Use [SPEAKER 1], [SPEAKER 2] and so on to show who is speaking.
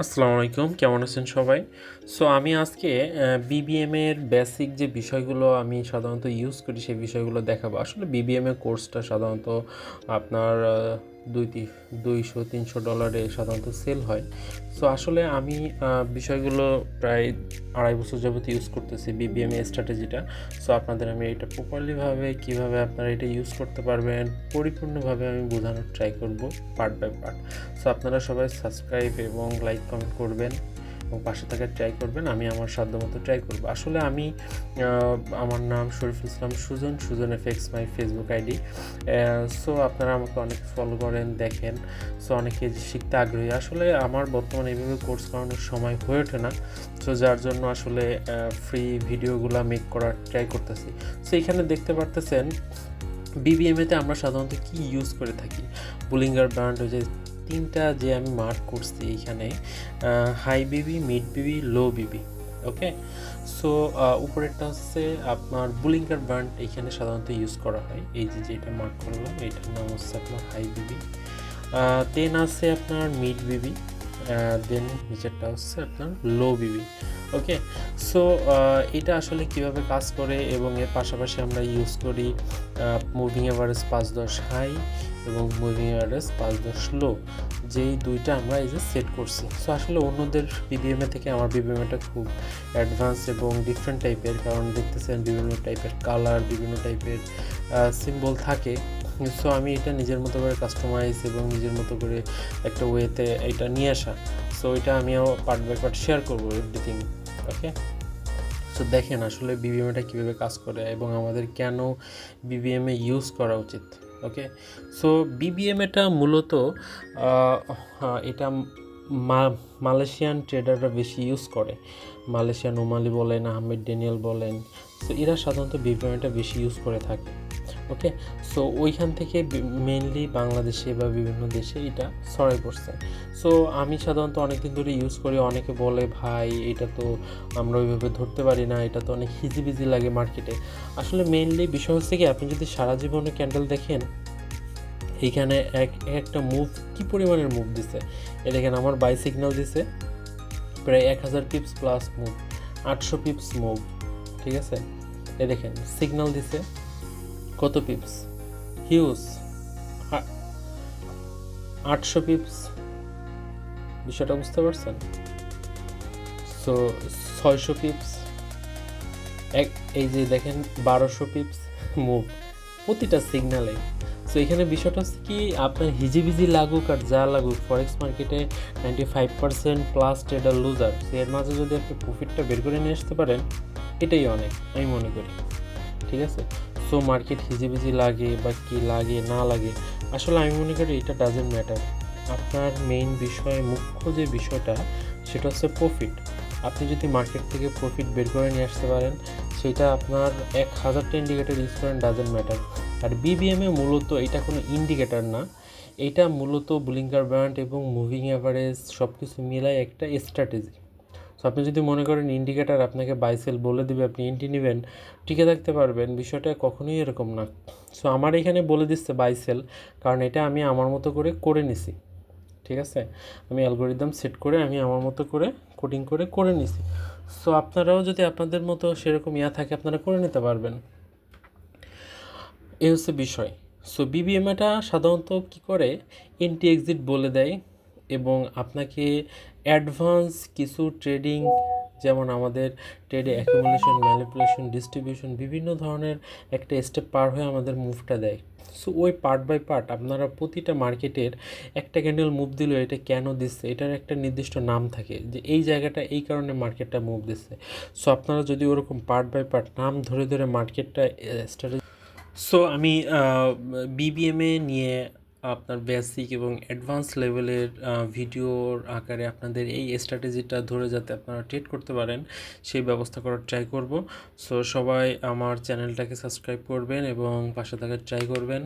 [SPEAKER 1] আসসালামু আলাইকুম, কেমন আছেন সবাই? সো আমি আজকে বিবিএম এর বেসিক যে বিষয়গুলো আমি সাধারণত ইউজ করি, সেই বিষয়গুলো দেখাবো। আসলে বিবিএম এর কোর্সটা সাধারণত আপনার দুই দুইশো, তিনশো ডলারে সাধারণত সেল হয়। সো আসলে আমি বিষয়গুলো প্রায় আড়াই বছর যাবত ইউজ করতেছি বিবিএমএ স্ট্র্যাটেজিটা সো আপনাদের আমি এটা প্রপারলিভাবে কীভাবে আপনারা এটা ইউজ করতে পারবেন, পরিপূর্ণভাবে আমি বোঝানোর ট্রাই করব পার্ট বাই পার্ট সো আপনারা সবাই সাবস্ক্রাইব এবং লাইক কমেন্ট করবেন। এবং পাশে থাকার ট্রাই করবেন, আমি আমার সাধ্যমতো ট্রাই করব। আসলে আমি আমার নাম Shariful Islam Sujan Sujan FX my Facebook ID so আপনারা আমাকে অনেক ফলো করেন, দেখেন। সো অনেকে শিখতে আগ্রহী। আসলে আমার বর্তমানে এইভাবে কোর্স করানোর সময় হয়ে ওঠে না। সো যার জন্য আসলে ফ্রি ভিডিওগুলো মেক করার ট্রাই করতেছি। সো এখানে দেখতে পারতেছেন বিবিএমএতে আমরা সাধারণত কি ইউজ করে থাকি? বুলিঙ্গার ব্র্যান্ড যে তিনটা যে আমি মার্ক করছি এইখানে হাই বিবি মিড বিবি লো বিবি ওকে সো উপরেরটা হচ্ছে আপনার বুলিঙ্গার ব্র্যান্ড এখানে সাধারণত ইউজ করা হয়। এই যে যেটা মার্ক করলাম, এটার নাম হচ্ছে আপনার হাই বিবি দেন আছে আপনার মিড বিবি দেন নিচেরটা হচ্ছে আপনার লো বিবি ওকে সো এটা আসলে কীভাবে কাজ করে এবং এর পাশাপাশি আমরা ইউজ করি মুভিং অ্যাভারেজ পাঁচ দশ হাই এবং মুভিং অ্যাভারেজ পাঁচ দশ লো যেই দুইটা আমরা এই যে সেট করছি। সো আসলে অন্যদের বিবিএমএ থেকে আমার বিবিএমএটা খুব অ্যাডভান্স এবং ডিফারেন্ট টাইপের কারণ দেখতেছেন বিভিন্ন টাইপের কালার বিভিন্ন টাইপের সিম্বল থাকে। সো আমি এটা নিজের মতো করে কাস্টমাইজ এবং নিজের মতো করে একটা ওয়েতে এটা নিয়ে আসা। সো এটা আমিও পার্ট বাই পার্ট শেয়ার করব এভরিথিং ওকে সো দেখেন আসলে বিবিএমটা কীভাবে কাজ করে এবং আমাদের কেন বিবিএমএ ইউজ করা উচিত। ওকে সো বিবিএম এটা মূলত এটা মালয়েশিয়ান ট্রেডাররা বেশি ইউজ করে। মালয়েশিয়ান ওমালি বলেন, আহমেদ ড্যানিয়েল বলেন। সো এরা সাধারণত বিবিএমটা বেশি ইউজ করে থাকে। ওকে সো ওইখান থেকে মেনলি বাংলাদেশে বা বিভিন্ন দেশে এটা ছড়াই পড়ছে। সো আমি সাধারণত অনেকদিন ধরে ইউজ করি, অনেকে বলে, ভাই, এটা তো আমরা ওইভাবে ধরতে পারি না, এটা তো অনেক হিজিবিজি লাগে মার্কেটে আসলে মেনলি বিষয় হচ্ছে কি, আপনি যদি সারা জীবনে ক্যান্ডেল দেখেন, এইখানে এক এক একটা মুভ কি পরিমাণের মুভ দিছে? এ দেখেন আমার বাই সিগন্যাল দিছে, প্রায় এক হাজার পিপস প্লাস মুভ আটশো পিপস মুভ ঠিক আছে? এ দেখেন সিগন্যাল দিছে কত পিপস হিউজ আটশো পিপস বিষয়টা বুঝতে পারছেন? সো ছয়শো পিপস এক, এই যে দেখেন, বারোশো পিপস মুভ প্রতিটা সিগনালে সো এখানে বিষয়টা হচ্ছে কি, আপনার হিজিবিজি লাগুক আর যা লাগুক ফরেক্স মার্কেটে ninety five percent plus trader loser এর মাঝে যদি আপনি প্রফিটটা বের করে নিয়ে আসতে পারেন, এটাই অনেক, আমি মনে করি। ঠিক আছে? সো মার্কেট হিজিবিজি লাগে বা কি লাগে, না লাগে, আসলে আমি মনে করি এটা ডাজেন্ট ম্যাটার আপনার মেইন বিষয়, মুখ্য যে বিষয়টা, সেটা হচ্ছে প্রফিট আপনি যদি মার্কেট থেকে প্রফিট বের করে নিয়ে আসতে পারেন, সেটা আপনার এক হাজারটা ইন্ডিকেটার ইউজ করেন ডাজেন্ট ম্যাটার আর বিবিএমে মূলত এটা কোনো ইন্ডিকেটার না, এটা মূলত বুলিঙ্গার ব্র্যান্ড এবং মুভিং অ্যাভারেজ সব কিছু মিলাই একটা স্ট্র্যাটেজি সো আপনি যদি মনে করেন ইন্ডিকেটার আপনাকে বাইসেল বলে দিবে, আপনি ইন্টি নেবেন, টিকে থাকতে পারবেন। বিষয়টা কখনোই এরকম না। সো আমার এখানে বলে দিচ্ছে বাইসেল কারণ এটা আমি আমার মতো করে করে নিছি। ঠিক আছে? আমি অ্যালগোরিদম সেট করে আমি আমার মতো করে কোডিং করে করে নিছি। সো আপনারাও যদি আপনাদের মতো সেরকম ইয়া থাকে, আপনারা করে নিতে পারবেন। এই হচ্ছে বিষয়। সো বিবিএমএটা সাধারণত কি করে? এন্টি এক্সিট বলে দেয়। এবং আপনাকে অ্যাডভান্স কিছু ট্রেডিং যেমন আমাদের ট্রেডে অ্যাকুমুলেশন ম্যানিপুলেশন ডিস্ট্রিবিউশন বিভিন্ন ধরনের একটা স্টেপ পার হয়ে আমাদের মুভটা দেয়। সো ওই পার্ট বাই পার্ট আপনারা প্রতিটা মার্কেটের একটা ক্যান্ডেল মুভ দিল, এটা কেন দিচ্ছে? এটার একটা নির্দিষ্ট নাম থাকে যে এই জায়গাটা এই কারণে মার্কেটটা মুভ দিচ্ছে। সো আপনারা যদি ওরকম পার্ট বাই পার্ট নাম ধরে ধরে মার্কেটটা স্ট্র্যাটেজি সো আমি বিবিএমএ নিয়ে আপনার বেসিক এবং অ্যাডভান্স লেভেলের ভিডিওর আকারে আপনাদের এই স্ট্র্যাটেজিটা ধরে যাতে আপনারা ট্রেড করতে পারেন, সেই ব্যবস্থা করার ট্রাই করব। সো সবাই আমার চ্যানেলটাকে সাবস্ক্রাইব করবেন এবং পাশে থাকার ট্রাই করবেন।